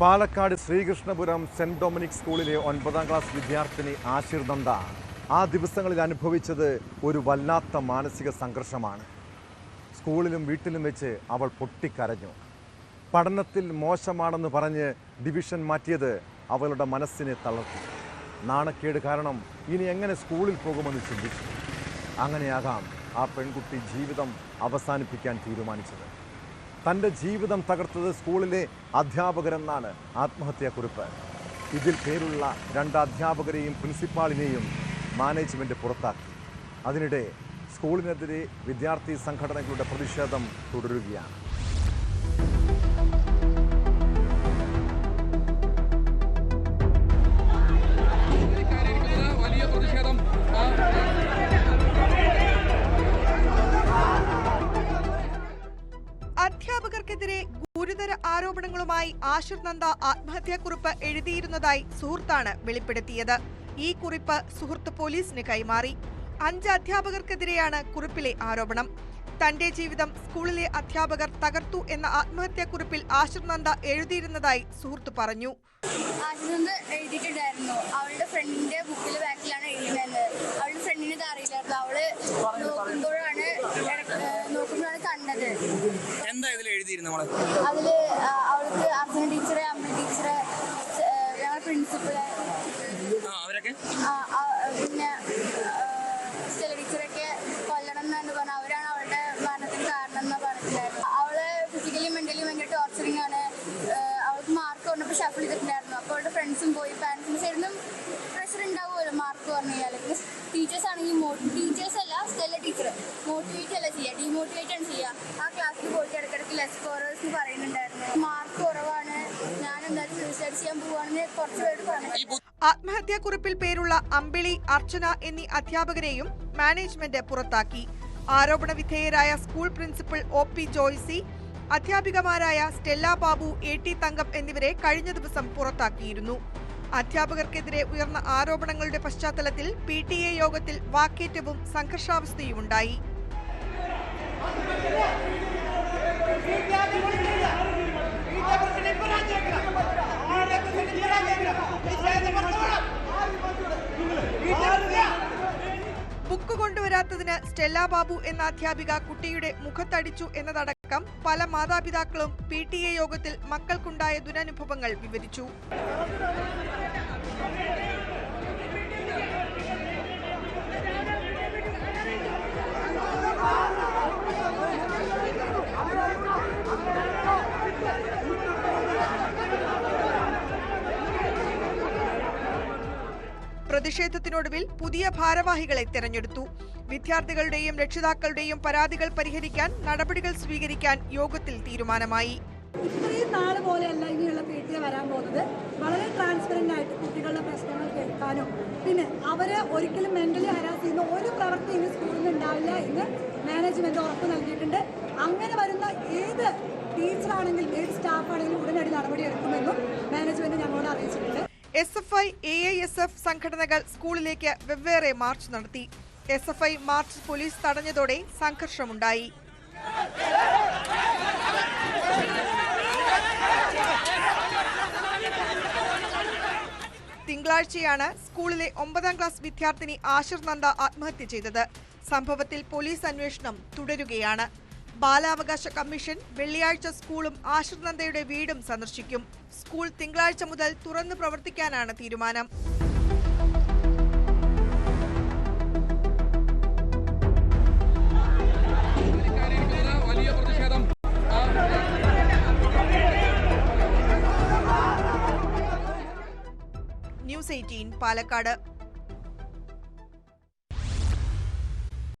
Palakkad Sreekrishnapuram saint Dominic സ്കൂളിലെ ഒൻപതാം class വിദ്യാർത്ഥിനി ആശിർ ആ ദിവസങ്ങളിൽ അനുഭവിച്ചത് ഒരു വല്ലാത്ത മാനസിക സംഘർഷമാണ്. സ്കൂളിലും വീട്ടിലും വെച്ച് അവൾ പൊട്ടിക്കരഞ്ഞു. പഠനത്തിൽ മോശമാണെന്ന് പറഞ്ഞ് ഡിവിഷൻ മാറ്റിയത് അവളുടെ മനസ്സിനെ തളർത്തി. നാണക്കേട് കാരണം ഇനി എങ്ങനെ സ്കൂളിൽ പോകുമെന്ന് ചിന്തിച്ചു. അങ്ങനെയാകാം ആ പെൺകുട്ടി ജീവിതം അവസാനിപ്പിക്കാൻ തീരുമാനിച്ചത്. തന്റെ ജീവിതം തകർത്തത് സ്കൂളിലെ അധ്യാപകരെന്നാണ് ആത്മഹത്യാക്കുറിപ്പ്. ഇതിൽ പേരുള്ള രണ്ട് അധ്യാപകരെയും പ്രിൻസിപ്പാളിനെയും മാനേജ്മെന്റ് പുറത്താക്കി. അതിനിടെ സ്കൂളിനെതിരെ വിദ്യാർത്ഥി സംഘടനകളുടെ പ്രതിഷേധം തുടരുകയാണ്. അധ്യാപകർക്കെതിരെ ഗുരുതര ആരോപണങ്ങളുമായി ആശിർ നന്ദ ആത്മഹത്യാക്കുറിപ്പ് എഴുതിയിരുന്നതായി സുഹൃത്താണ് വെളിപ്പെടുത്തിയത്. ഈ കുറിപ്പ് സുഹൃത്ത് പോലീസിന് കൈമാറി. അഞ്ച് അധ്യാപകർക്കെതിരെയാണ് കുറിപ്പിലെ ആരോപണം. തന്റെ ജീവിതം സ്കൂളിലെ അധ്യാപകർ തകർത്തു എന്ന ആത്മഹത്യാക്കുറിപ്പിൽ ആശിർ നന്ദ എഴുതിയിരുന്നതായി സുഹൃത്ത് പറഞ്ഞു. എഴുതിയിട്ടുണ്ടായിരുന്നു. അവളുടെ ഫ്രണ്ടിന്റെ ബുക്കിൽ ബാക്കിലാണ് എഴുതിയത് അവളുടെ ഫ്രണ്ടിന് ഇത് അറിയില്ലായിരുന്നു. അവൾ എഴുതിയിരുന്നു നമ്മൾ അതിൽ അവൾക്ക് അർജുന ടീച്ചറെ അമ്മ ടീച്ചറെ ഞങ്ങളുടെ പ്രിൻസിപ്പൾ ആ അവരൊക്കെ? പിന്നെ ആ, സ്റ്റെല ടീച്ചറൊക്കെ കൊല്ലണം എന്നാണ് പറഞ്ഞത്. അവരാണ് അവളുടെ മരണത്തിന് കാരണം എന്ന് പറഞ്ഞിട്ടുണ്ടായിരുന്നു അവളെ ഫിസിക്കലി മെന്റലി ഭയങ്കര ടോർച്ചറിങ് ആണ്. അവൾക്ക് മാർക്ക് പറഞ്ഞപ്പോൾ ഷഫിൾ ചെയ്തിട്ടുണ്ടായിരുന്നു അപ്പോൾ അവളുടെ ഫ്രണ്ട്സും പോയി. പാരൻസിന്റെ സൈഡിൽ നിന്നും പ്രഷർ ഉണ്ടാവുമല്ലോ മാർക്ക് പറഞ്ഞു കഴിഞ്ഞാൽ പിന്നെ ടീച്ചേഴ്സ് ആണെങ്കിൽ ടീച്ചേഴ്സ് അല്ല സ്റ്റെല്ല ടീച്ചർ മോട്ടിവേറ്റ് അല്ല ചെയ്യാ. ഡീമോട്ടിവേറ്റ് ആണ് ചെയ്യുക ആ ക്ലാസ്സിൽ പോയിട്ട് ലെസ് സ്കോറേഴ്സ് പറയുന്നുണ്ടായിരുന്നു. മാർക്ക് കുറവാണ്. ഞാൻ എന്തായാലും സൂയിസൈഡ് ചെയ്യാൻ പോവാണെന്ന് കുറച്ച് പേര് പറഞ്ഞു ആത്മഹത്യാക്കുറിപ്പിൽ പേരുള്ള അമ്പിളി അർച്ചന എന്നീ അധ്യാപകരെയും മാനേജ്മെന്റ് പുറത്താക്കി. ആരോപണ വിധേയരായ school principal O P Joycy അധ്യാപികമാരായ Stella Babu A T Thankam എന്നിവരെ കഴിഞ്ഞ ദിവസം പുറത്താക്കിയിരുന്നു. അധ്യാപകർക്കെതിരെ ഉയർന്ന ആരോപണങ്ങളുടെ പശ്ചാത്തലത്തിൽ പി ടി എ യോഗത്തിൽ വാക്കേറ്റവും സംഘർഷാവസ്ഥയുമുണ്ടായി. ബുക്ക് കൊണ്ടുവരാത്തതിന് സ്റ്റെല്ല ബാബു എന്ന അധ്യാപിക കുട്ടിയുടെ മുഖത്തടിച്ചു എന്നതടക്കം പല മാതാപിതാക്കളും പി ടി എ യോഗത്തിൽ മക്കൾക്കുണ്ടായ ദുരനുഭവങ്ങൾ വിവരിച്ചു. പ്രതിഷേധത്തിനൊടുവിൽ പുതിയ ഭാരവാഹികളെ തെരഞ്ഞെടുത്തു. വിദ്യാർത്ഥികളുടെയും രക്ഷിതാക്കളുടെയും പരാതികൾ പരിഹരിക്കാൻ നടപടികൾ സ്വീകരിക്കാൻ യോഗത്തിൽ തീരുമാനമായി. ഇത്രയും നാൾ പോലെയല്ല ഇനിയുള്ള പി ടി എ വരാൻ പോകുന്നത്. വളരെ ട്രാൻസ്പെറന്റ് ആയിട്ട് കുട്ടികളുടെ പ്രശ്നങ്ങൾ കേൾക്കാനും പിന്നെ അവരെ ഒരിക്കലും മെന്റലി ഹരാസ് ചെയ്യുന്ന ഒരു പ്രവൃത്തി ഇനി സ്കൂളിൽ ഉണ്ടാവില്ല എന്ന് മാനേജ്മെന്റ് ഉറപ്പ് നൽകിയിട്ടുണ്ട്. അങ്ങനെ വരുന്ന ഏത് ടീച്ചറാണെങ്കിലും ഏത് സ്റ്റാഫാണെങ്കിലും ഉടനടി നടപടിയെടുക്കുമെന്നും മാനേജ്മെന്റ് ഞങ്ങളോട് അറിയിച്ചിട്ടുണ്ട്. S F I A I S F സംഘടനകൾ സ്കൂളിലേക്ക് വെവ്വേറെ മാർച്ച് നടത്തി. S F I march police തടഞ്ഞതോടെ സംഘർഷമുണ്ടായി. തിങ്കളാഴ്ചയാണ് സ്കൂളിലെ ഒമ്പതാം ക്ലാസ് വിദ്യാർത്ഥിനി ആശിർ നന്ദ ആത്മഹത്യ ചെയ്തത്. സംഭവത്തിൽ പോലീസ് അന്വേഷണം തുടരുകയാണ്. ബാലാവകാശ കമ്മീഷൻ വെള്ളിയാഴ്ച സ്കൂളും ആശിർ വീടും സന്ദർശിക്കും. സ്കൂൾ തിങ്കളാഴ്ച മുതൽ തുറന്നു പ്രവർത്തിക്കാനാണ് തീരുമാനം. News eighteen Palakkad.